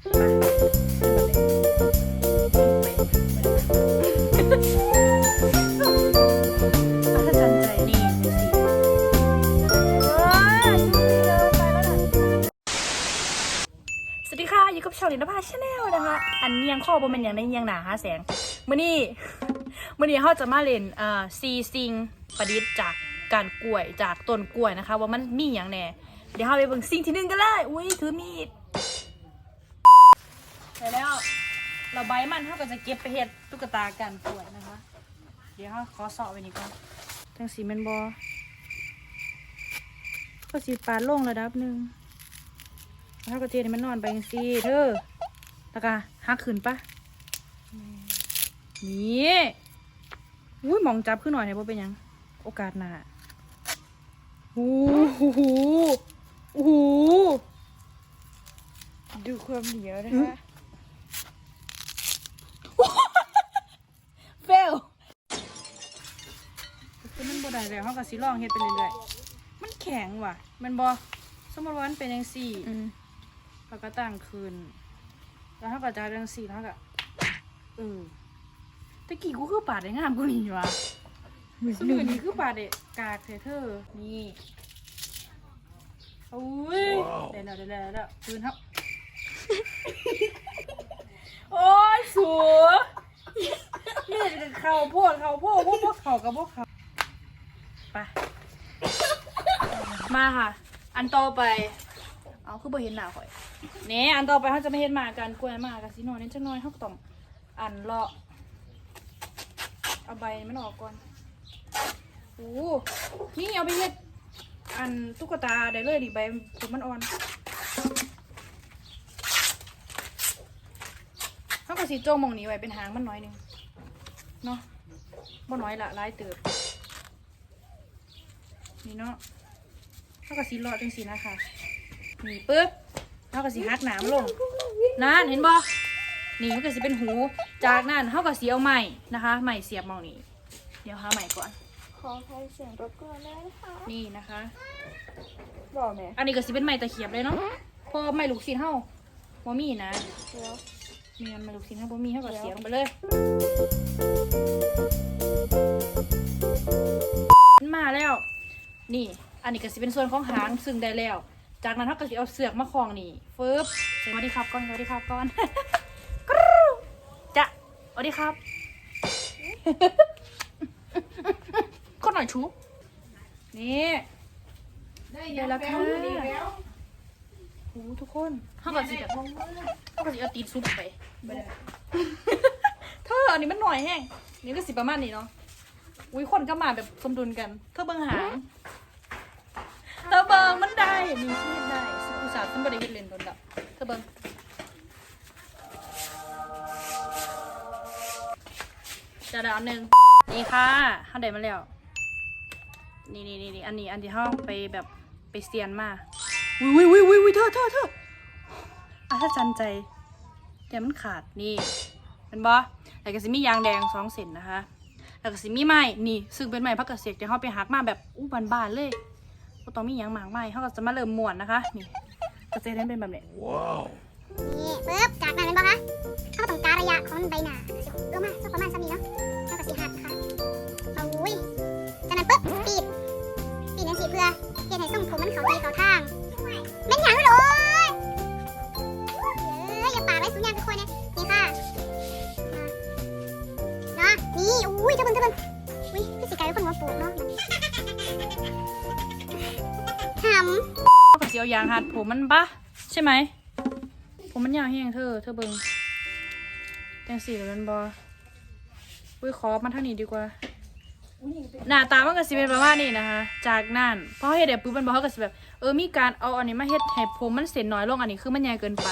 อาจารย์ใจนี่สิสวัสดีค่ะอยู่กับชาวลินภาชาแนลนะคะ อันเนียงข้อบนเป็นอย่างในเนียงหนาหาแสงมื่อนี้มื่อนี้เขาจะมาเล่นอ่าซีซิงประดิษฐ์จากการกล้วยจากต้นกล้วยนะคะ ว่ามันมีอย่างแน่เดี๋ยวเราไปเบิ่งสิ่งที่หนึ่งกันเลยอุ้ยถือมีด ไปแล้วเราใบมันเขาก็จะเก็บไปเห็ดตุ๊กตากันกล้วยนะคะ เดี๋ยวเขาขอสอบไปนี่ก่อนจังสีแมนบอก็สีปาดลงระดับหนึ่งแล้วก็เทให้มันนอนไปจังซี่เธอแล้วก็หักขึ้นปะนี่อุ้ยมองจับขึ้นหน่อยเนี่ยบ่เป็นยัง โอกาสหนาโอ้โหโอ้โหดูความเหนียวนะคะเฟล คือมันบ่ ได้แล้วเขาก็สิลองเฮ็ดไปเรื่อยๆมันแข็งว่ะมันบ่สมมติว่ามันเป็นจังซี่เราก็ตั้งคืนแล้วเขาก็จะจังซี่แล้วเขาก็เออตะกี้กูคือปาดได้งามกูนี่วะสมือนี้คือปาดได้กากเถอะเธอนี่โอ้ยได้แล้วได้แล้วได้แล้วคืนครับโอ้ยสัวนี่จะเข่าโพดเข่าโพดพวกพวกเข่ากับพวกเขา ไป มาค่ะ อันต่อไป เอาคือบ่เห็นหน้าข่อยเนี่อันต่อไปเขาจะไม่เห็นมากันกล้วยมากันสิหน่อยนิดจังน้อยเขาก็ต้องอันเลาะเอาใบมันออกก่อนโอ้นี่เอาไปเฮ็ดอันตุ๊กตาได้เลยดิใบผมมันอ่อนเขาก็สีโจงมองนี้ไว้เป็นหางมันน้อยหนึงเนาะบ่น้อยละร้ายเติบ นี่เนาะเท่ากับสีหลอดจังสีนะคะนี่ปึ๊บเท่ากับสีฮักหนามลงนั่นเห็นบ่นี่มันก็สิเป็นหู จากนั้นเท่ากับสีเอาใหม่นะคะใหม่เสียบมองนี้เดี๋ยวหาใหม่ก่อน ขอให้เสียงรบกวนได้นะคะนี่นะคะ บอกไหมอันนี้ก็สิเป็นใหม่ตะเขียบเลยเนาะเพอใหม่ลูกชิ้นเฮาบ่มีนะเดี๋ยวมีอันใหม่ลูกชิ้นเฮาบ่มีเฮาก็เสียบลงไปเลย นี่ อันนี้ก็สิเป็นส่วนของหางซึ่งได้แล้ว จากนั้นเขาก็สิเอาเสือกมาคล้องนี่ฟึบสวัสดีครับก่อนสวัสดีครับก่อนกรู๊จะสวัสดีครับคนหน่อยชูนี่ได้แล้วค่ะโอ้ทุกคนเขาก็สิแบบเขาก็สิเอาตีนซุปไปไม่ได้เธออันนี้มันหน่อยแห้งนี่ก็สิประมาณนี้เนาะ อุ้ยคนก็มาแบบสมดุลกันเธอเบิงหางเธอเบิงมันได้มีชีวิตได้สุขุสาสมบริเฮ็ดเลนโดนดับเธอเบิงจะดาวหนึ่งนี่ค่ะเขาได้มาแล้ว นี่นี่นี่อันนี้อันที่ห้องไปแบบไปเซียนมาวิววิววิววิวเธอเธอเธออาถ้าจันใจเดี๋ยวมันขาดนี่เป็นบอแต่ก็สิมียางแดงสองเส้นนะคะ แล้วก็สิมีไม้นี่ ซึ่งเป็นไม้พักเกษตรที่เขาไปหักมาแบบอู้บานๆเลยก็ต้องมีหยังหมากไม้เขาก็จะมาเริ่มม้วนนะคะ นี่เกษตรนั้นเป็นแบบนี้นี่ปึ๊บจากนั้นเป็นป หำเขาก็สิเอายางหัดผมมันปะใช่ไหม ผมมันยาวแห้งเธอ เธอเบิงจังสีแล้วมันบออุ้ยขอมาทางนี้ดีกว่า หน้าตามันก็สิเป็นประมาณนี้นะคะ จากนั้นพอเฮ็ดเดี๋ยวปุ๊บมันบอกเขาก็สิแบบ เออมีการเอาอันนี้มาเฮ็ดให้ผมมันเส้นน้อยลงอันนี้คือมันใหญ่เกินไป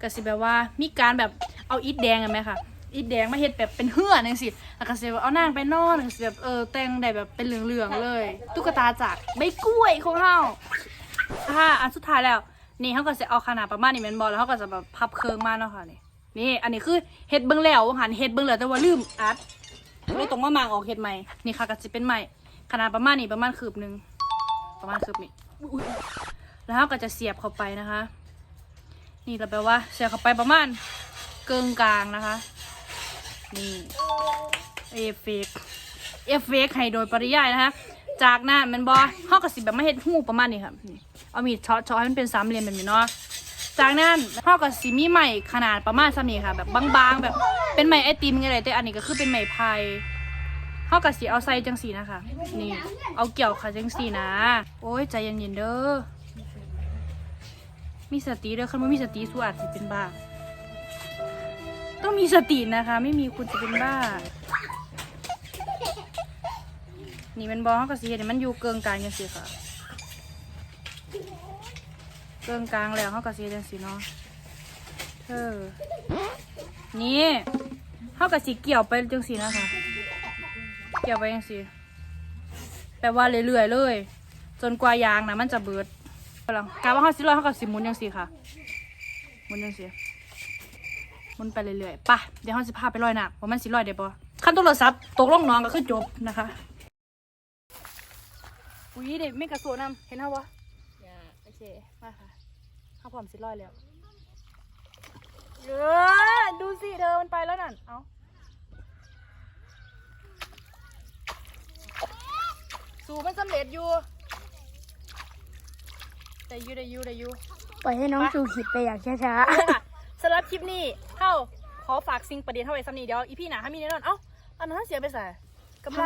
ก็สิแบบว่ามีการแบบเอาอิฐแดงกันไหมค่ะ อิฐแดงมาเฮ็ดแบบเป็นเหือจังสิแล้วก็สิแบบเอานางไปนอนจังสิแบบเออแต่งได้แบบเป็นเหลืองๆเลย ตุ๊กตาจากใบกล้วยของเราค่ะอันสุดท้ายแล้ว นี่เขาก็จะเอาขนาดประมาณนี้แมนบอลแล้วเขาก็จะแบบพับเคืองมาเนาะค่ะนี่นี่ อันนี้คือเฮ็ดเบิ้งแล้วหันเฮ็ดเบิ้งแล้วแต่ว่าลืมอัดไม่ตรงว่ามางออกเห็ดใหม่นี่ค่ะก็จะเป็นใหม่ขนาดประมาณนี้ประมาณคืบหนึ่งประมาณคืบนี้แล้วเราก็จะเสียบเข้าไปนะคะ นี่เราแปลว่าเสียบเข้าไปประมาณเกิงกลางนะคะ นี่เอฟเฟกเอฟเฟกให้โดยปริยายนะคะจากนั้นมันบอห้อกระสิบแบบไม่เห็ดหูประมาณนี้ครับนี่เอามีดเชาะเชาะให้มันเป็นสามเหลี่ยมแบบนี้เนาะจากนั้นห้อกระสิมีใหม่ขนาดประมาณสามนี้ค่ะ แบบบางๆแบบเป็นใหม่ไอติมไงเลยแต่อันนี้ก็คือเป็นใหม่พายห้อกระสิเอาใส่จังสีนะคะนี่ เอาเกี่ยวค่ะจังสีนะ โอ้ยใจเย็นๆเด้อมีสติเด้อคันว่ามีสติสู้อาจจะเป็นบ้า ต้องมีสตินะคะ ไม่มีคุณจะเป็นบ้า นี่มันบอเขากับสีเห็นมันอยู่เกิงกลางยังสิค่ะ เกิงกลางแล้วเขากับสีจังสิเนาะเธอนี่เขากับสีเกี่ยวไปจังสีนะคะ เกี่ยวไปจังสีแปลว่าเรื่อยๆเลย จนกว่ายางนะมันจะเบิดกำลังกาว่าเขาสิลอยเขากับสีมุนจังสีค่ะ มุนจังสี มุนไปเรื่อยๆไป่ะ เดี๋ยวเขาสิพาไปลอยหนักว่ามันสิลอยได้ปะขั้นโทรศัพท์ตกลงน้องก็คือจบนะคะ อุ้ยเด็กไม่กระโสนำเห็นเขาวะโอเค มาค่ะเข้าพร้อมสิร้อยแล้วเออดูสิเธอมันไปแล้วนั่น เอาสูมันสำเร็จอยู่ได้อยูได้อยูได้อยูปล่อยให้น้องสู่ขิดไปอย่างช้าเอาเลยค่ะ สำหรับคลิปนี้เข้าขอฝากสิ่งประเด็นเท่าไว้สำนีเดี๋ยวอีพี่หนาถ้ามีแน่นอนเอ้าอันนั้นเสียไปใส่กำไร